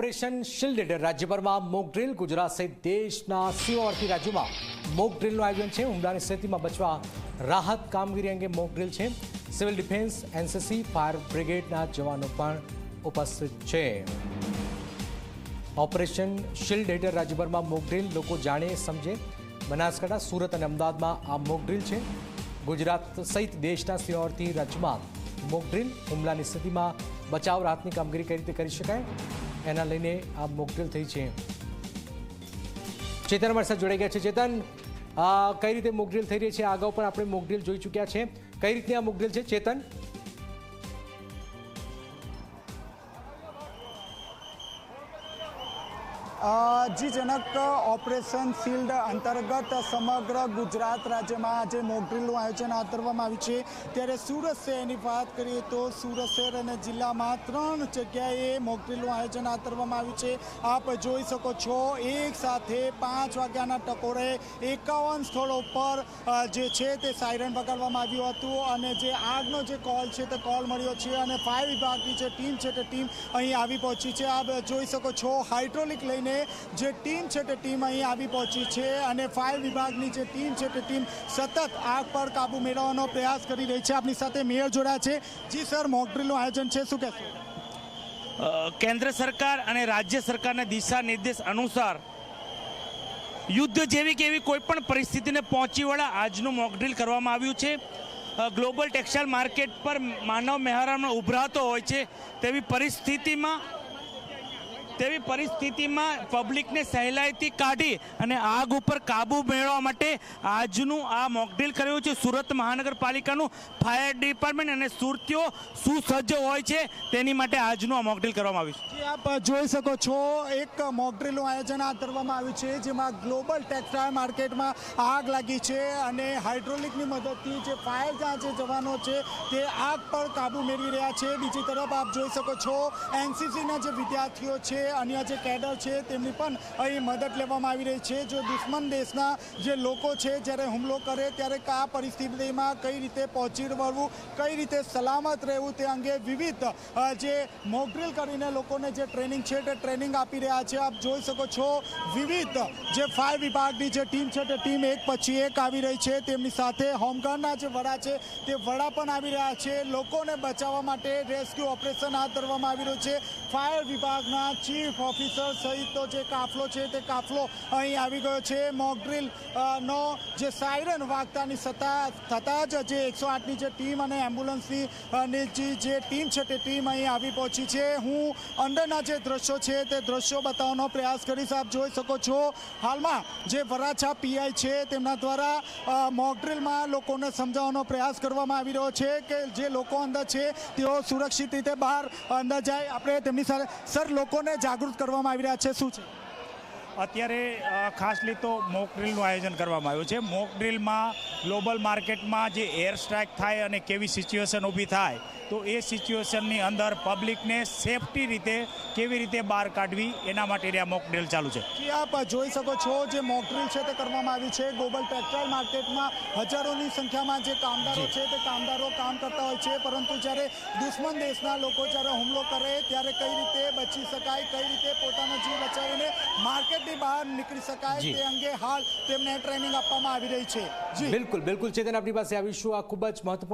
Operation shield રાજ્યભરમાં mock drill, Gujarat સહિત દેશના સીમાવર્તી રાજ્યોમાં મોક આયોજન છે. હુમલાની સ્થિતિમાં બચવા રાહત કામગીરી અંગે મોક ડ્રીલ છે. સિવિલ ડિફેન્સ, એનસીસી, ફાયર બ્રિગેડના જવાનો પણ ઉપસ્થિત છે. ઓપરેશન શિલ્ડ હેઠળ રાજ્યભરમાં મોક લોકો જાણે, સમજે. બનાસકાંઠા, સુરત અને અમદાવાદમાં આ મોક છે. ગુજરાત સહિત દેશના સીમાવર્તી રાજ્યમાં મોક હુમલાની સ્થિતિમાં બચાવ રાહતની કામગીરી કઈ રીતે કરી શકાય? એના લઈને આ મોક થઈ છે. ચેતન અમારી સાથે જોડાઈ ગયા છે. ચેતન કઈ રીતે મોક થઈ રહી છે? અગાઉ પણ આપણે મોક જોઈ ચૂક્યા છે. કઈ રીતની આ મોક છે? ચેતન? જી જનક ઓપરેશન શિલ્ડ અંતર્ગત સમગ્ર ગુજરાત રાજ્યમાં આજે મોકડ્રીલનું આયોજન હાથ ધરવામાં આવ્યું છે. ત્યારે સુરત શહેરની વાત કરીએ તો સુરત શહેર અને જિલ્લામાં ત્રણ જગ્યાએ મોકડ્રીલનું આયોજન હાથ ધરવામાં આવ્યું છે. આપ જોઈ શકો છો, એક સાથે પાંચ વાગ્યાના ટકોરે એકાવન સ્થળો પર જે છે તે સાયરન વગાડવામાં આવ્યું હતું અને જે આગનો જે કોલ છે તે કોલ મળ્યો છે અને ફાયર વિભાગની જે ટીમ છે તે ટીમ અહીં આવી પહોંચી છે. આપ જોઈ શકો છો હાઇડ્રોલિક લઈને જે ટીમ છે તે ટીમ અહીં આવી પહોંચી છે અને ફાયર વિભાગની જે ટીમ છે તે ટીમ સતત આગ પર કાબુ મેળવવાનો પ્રયાસ કરી રહી છે. આપની સાથે મેયર જોડાયા છે. જી સર મોકડ્રીલનું આયોજન છે. શું કહેશો? કેન્દ્ર સરકાર અને રાજ્ય સરકારના દિશા નિર્દેશ અનુસાર યુદ્ધ જેવી કે એવી કોઈ પરિસ્થિતિને પહોંચી વળા આજનું મોકડ્રીલ કરવામાં આવ્યું છે. ગ્લોબલ ટેક્સટાઇલ માર્કેટ પર માનવ મહેરામણ ઉભરાતો હોય છે તેવી પરિસ્થિતિમાં તેવી પરિસ્થિતિમાં પબ્લિકને સહેલાઈથી કાઢી અને આગ ઉપર કાબુ મેળવવા માટે આજનું આ મોકડ્રીલ કર્યું છે. સુરત મહાનગરપાલિકાનું ફાયર ડિપાર્ટમેન્ટ અને સુરતીઓ સુસજ્જ હોય છે. તેની માટે આજનું આ મોકડ્રીલ કરવામાં આવ્યું છે. આપ જોઈ શકો છો, એક મોકડ્રીલનું આયોજન હાથ ધરવામાં આવ્યું છે, જેમાં ગ્લોબલ ટેક્સટાઇલ માર્કેટમાં આગ લાગી છે અને હાઇડ્રોલિકની મદદથી જે ફાયર જ્યાં જે જવાનો છે, તે આગ પર કાબુ મેળવી રહ્યા છે. બીજી તરફ આપ જોઈ શકો છો એનસીસીના જે વિદ્યાર્થીઓ છે અન્ય જે કેડર છે તેમની પણ અહીં મદદ લેવામાં આવી રહી છે. જો દુશ્મન દેશના જે લોકો છે જ્યારે હુમલો કરે ત્યારે કયા પરિસ્થિતિમાં કઈ રીતે પહોંચી વળવું, કઈ રીતે સલામત રહેવું તે અંગે વિવિધ જે મોકડ્રીલ કરીને લોકોને જે ટ્રેનિંગ છે તે ટ્રેનિંગ આપી રહ્યા છે. આપ જોઈ શકો છો વિવિધ જે ફાયર વિભાગની જે ટીમ છે તે ટીમ એક પછી એક આવી રહી છે. તેમની સાથે હોમગાર્ડના જે વડા છે તે વડા પણ આવી રહ્યા છે. લોકોને બચાવવા માટે રેસ્ક્યુ ઓપરેશન હાથ ધરવામાં આવી રહ્યું છે. ફાયર વિભાગના ચીફ ઓફિસર સહિતનો જે કાફલો છે તે કાફલો અહીં આવી ગયો છે. મોકડ્રીલ નો જે સાયરન વાગતાની સત્તા થતાં જ જે એકસો આઠની જે ટીમ અને એમ્બ્યુલન્સની જે ટીમ છે તે ટીમ અહીં આવી પહોંચી છે. હું અંદરના જે દ્રશ્યો છે તે દ્રશ્યો બતાવવાનો પ્રયાસ કરીશ. આપ જોઈ શકો છો હાલમાં જે વરાછા પીઆઈ છે તેમના દ્વારા મોકડ્રીલમાં લોકોને સમજાવવાનો પ્રયાસ કરવામાં આવી રહ્યો છે કે જે લોકો અંદર છે તેઓ સુરક્ષિત રીતે બહાર અંદર જાય. આપણે તેમની સાથે, સર, લોકોને જાગૃત કરવામાં આવી રહ્યા છે. શું છે? અત્યારે ખાસલી ખાસ લીધો મોક ડ્રીલનું આયોજન કરવામાં આવ્યું છે. મોક ડ્રીલમાં ગ્લોબલ માર્કેટમાં જે એર સ્ટ્રાઇક થાય અને કેવી સિચ્યુએશન ઊભી થાય તો એ સિચ્યુએશનની અંદર પબ્લિકને સેફટી રીતે કેવી રીતે બહાર કાઢવી એના માટે આ મોક ડ્રીલ ચાલુ છે. આપ જોઈ શકો છો જે મોકડ્રીલ છે તે કરવામાં આવી છે. ગ્લોબલ ટેક્સટાઇલ માર્કેટમાં હજારોની સંખ્યામાં જે કામદારો છે તે કામદારો કામ કરતા હોય છે પરંતુ જ્યારે દુશ્મન દેશના લોકો જ્યારે હુમલો કરે ત્યારે કઈ રીતે બચી શકાય કઈ રીતે પોતાનો જીવ બચાવીને માર્કેટની બહાર નીકળી શકાય તે અંગે હાલ તેમને ટ્રેનિંગ આપવામાં આવી રહી છે. બિલકુલ બિલકુલ ચેતન આપણી પાસે આવીશું આ ખૂબ જ મહત્વપૂર્ણ